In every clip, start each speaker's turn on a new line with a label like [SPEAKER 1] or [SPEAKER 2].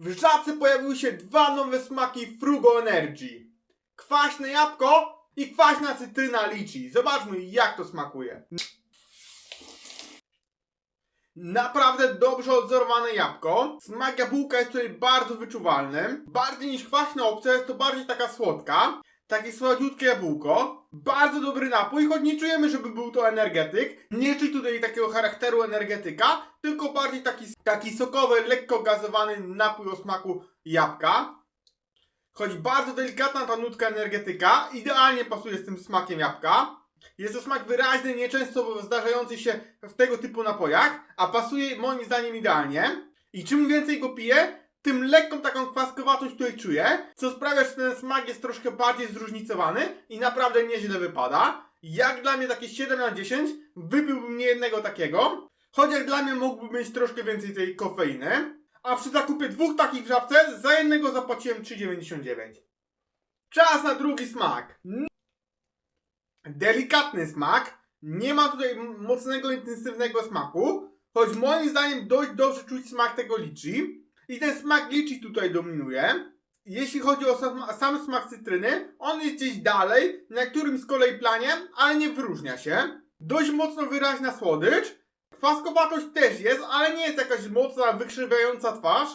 [SPEAKER 1] W żabce pojawiły się dwa nowe smaki Frugo Energy. Kwaśne jabłko i kwaśna cytryna liczy. Zobaczmy jak to smakuje. Naprawdę dobrze odzorowane jabłko. Smak jabłka jest tutaj bardzo wyczuwalny. Bardziej niż kwaśna opcja jest to bardziej taka słodka. Takie słodziutkie jabłko. Bardzo dobry napój, choć nie czujemy, żeby był to energetyk. Nie czuć tutaj takiego charakteru energetyka, tylko bardziej taki, taki sokowy, lekko gazowany napój o smaku jabłka. Choć bardzo delikatna ta nutka energetyka, idealnie pasuje z tym smakiem jabłka. Jest to smak wyraźny, nieczęsto zdarzający się w tego typu napojach, a pasuje moim zdaniem idealnie. I czym więcej go piję, tym lekką taką kwaskowatość tutaj czuję, co sprawia, że ten smak jest troszkę bardziej zróżnicowany i naprawdę nieźle wypada. Jak dla mnie takie 7 na 10, wypiłbym nie jednego takiego, choć jak dla mnie mógłby mieć troszkę więcej tej kofeiny. A przy zakupie dwóch takich w żabce, za jednego zapłaciłem 3,99. Czas na drugi smak. Delikatny smak, nie ma tutaj mocnego, intensywnego smaku, choć moim zdaniem dość dobrze czuć smak tego liczy. I ten smak liczy tutaj dominuje. Jeśli chodzi o sam, sam smak cytryny, on jest gdzieś dalej, na którym z kolei planie, ale nie wyróżnia się. Dość mocno wyraźna słodycz. Kwaskowatość też jest, ale nie jest jakaś mocna, wykrzywiająca twarz.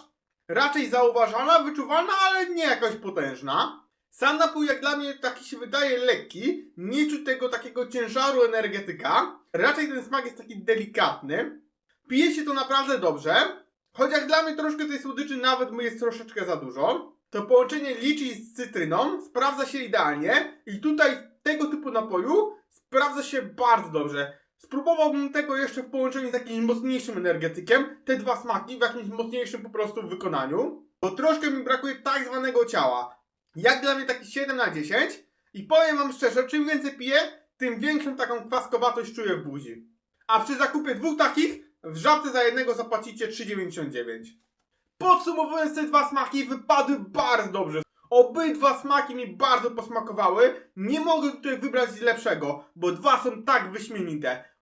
[SPEAKER 1] Raczej zauważalna, wyczuwalna, ale nie jakaś potężna. Sam napój jak dla mnie taki się wydaje lekki, nie czuć tego takiego ciężaru energetyka. Raczej ten smak jest taki delikatny. Pije się to naprawdę dobrze. Choć jak dla mnie troszkę tej słodyczy nawet jest troszeczkę za dużo, to połączenie liczy z cytryną sprawdza się idealnie i tutaj tego typu napoju sprawdza się bardzo dobrze. Spróbowałbym tego jeszcze w połączeniu z jakimś mocniejszym energetykiem, te dwa smaki w jakimś mocniejszym po prostu wykonaniu, bo troszkę mi brakuje tak zwanego ciała. Jak dla mnie taki 7 na 10 i powiem wam szczerze, czym więcej piję, tym większą taką kwaskowatość czuję w buzi. A przy zakupie dwóch takich w żabce za jednego zapłacicie 3,99. Podsumowując te dwa smaki, wypadły bardzo dobrze. Obydwa smaki mi bardzo posmakowały. Nie mogę tutaj wybrać lepszego, bo dwa są tak wyśmienite.